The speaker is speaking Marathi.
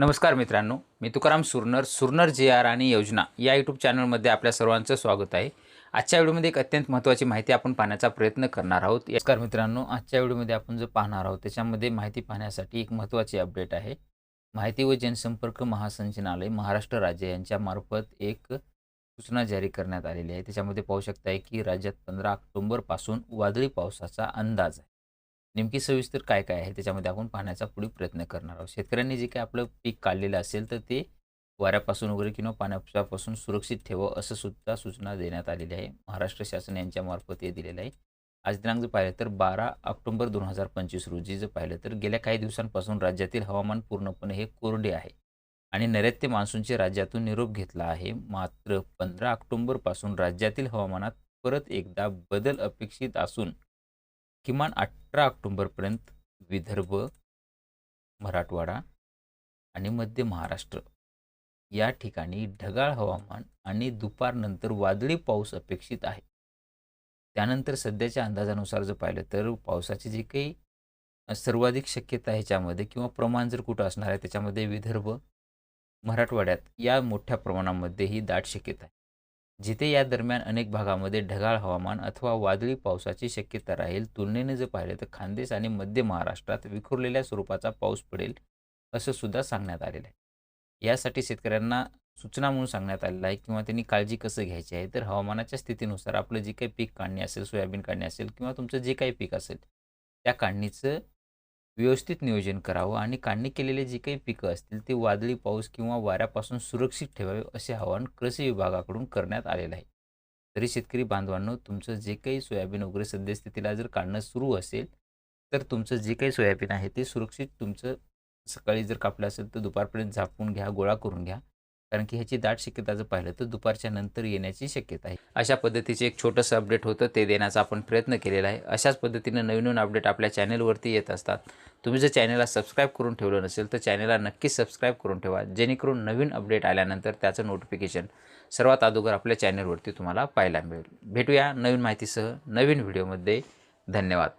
नमस्कार मित्रांनो मी तुकाराम सुरनर सुरनर जे आर आणि योजना या यूट्यूब चॅनलमध्ये आपल्या सर्वांचं स्वागत आहे. आजच्या व्हिडिओमध्ये एक अत्यंत महत्त्वाची माहिती आपण पाहण्याचा प्रयत्न करणार आहोत. नमस्कार मित्रांनो आजच्या व्हिडिओमध्ये आपण जो पाहणार आहोत त्याच्यामध्ये माहिती पाहण्यासाठी एक महत्त्वाची अपडेट आहे. माहिती व जनसंपर्क महासंचनालय महाराष्ट्र राज्य यांच्यामार्फत एक सूचना जारी करण्यात आलेली आहे. त्याच्यामध्ये पाहू शकताय की राज्यात पंधरा ऑक्टोंबरपासून वादळी पावसाचा अंदाज आहे. नेमकी सविस्तर काय काय आहे त्याच्यामध्ये आपण पाहण्याचा पुढे प्रयत्न करणार आहोत. शेतकऱ्यांनी जे काही आपलं पीक काढलेलं असेल तर ते वाऱ्यापासून वगैरे किंवा पाण्यापासून सुरक्षित ठेवावं असं सुद्धा सूचना देण्यात आलेली आहे. महाराष्ट्र शासन यांच्यामार्फत हे दिलेलं आहे. आज दिनांक जर पाहिलं तर बारा ऑक्टोबर दोन हजार पंचवीस रोजी जर पाहिलं तर गेल्या काही दिवसांपासून राज्यातील हवामान पूर्णपणे हे कोरडे आहे आणि नैऋत्य मान्सूनचे राज्यातून निरोप घेतला आहे. मात्र पंधरा ऑक्टोबरपासून राज्यातील हवामानात परत एकदा बदल अपेक्षित असून किमान अठरा ऑक्टोंबरपर्यंत विदर्भ मराठवाडा आणि मध्य महाराष्ट्र या ठिकाणी ढगाळ हवामान आणि दुपारनंतर वादळी पाऊस अपेक्षित आहे. त्यानंतर सध्याच्या अंदाजानुसार जर पाहिलं तर पावसाची जी काही सर्वाधिक शक्यता आहे ह्याच्यामध्ये किंवा प्रमाण जर कुठं असणार आहे त्याच्यामध्ये विदर्भ मराठवाड्यात या मोठ्या प्रमाणामध्ये ही दाट शक्यता आहे. जिथे या दरम्यान अनेक भागामध्ये ढगाळ हवामान अथवा वादळी पावसाची शक्यता राहील तुलनेने जर पाहिलं तर खानदेश आणि मध्य महाराष्ट्रात विखुरलेल्या स्वरूपाचा पाऊस पडेल असं सुद्धा सांगण्यात आलेलं आहे. यासाठी शेतकऱ्यांना सूचना म्हणून सांगण्यात आलेलं आहे किंवा त्यांनी काळजी कसं घ्यायची आहे तर हवामानाच्या स्थितीनुसार आपलं जे काही पीक काढणे असेल सोयाबीन काढणे असेल किंवा तुमचं जे काही पीक असेल त्या काढणीचं व्यवस्थित नियोजन करावं आणि काढणी केलेले जे काही पिकं असतील ते वादळी पाऊस किंवा वाऱ्यापासून सुरक्षित ठेवावे असे आवाहन कृषी विभागाकडून करण्यात आलेलं आहे. तरी शेतकरी बांधवांनो तुमचं जे काही सोयाबीन वगैरे सद्यस्थितीला जर काढणं सुरू असेल तर तुमचं जे काही सोयाबीन आहे ते सुरक्षित तुमचं सकाळी जर कापलं असेल तर दुपारपर्यंत झापून घ्या गोळा करून घ्या. कारण की ह्याची दाट शक्यता जर पाहिलं तर दुपारच्या नंतर येण्याची शक्यता आहे. अशा पद्धतीचे एक छोटंसं अपडेट होतं ते देण्याचा आपण प्रयत्न केलेला आहे. अशाच पद्धतीनं नवीन नवीन अपडेट आपल्या चॅनलवरती येत असतात. तुम्ही जर चॅनलला सबस्क्राईब करून ठेवलं नसेल तर चॅनलला नक्की सबस्क्राईब करून ठेवा जेणेकरून नवीन अपडेट आल्यानंतर त्याचं नोटिफिकेशन सर्वात अगोदर आपल्या चॅनलवरती तुम्हाला पाहायला मिळेल. भेटूया नवीन माहितीसह नवीन व्हिडिओमध्ये धन्यवाद.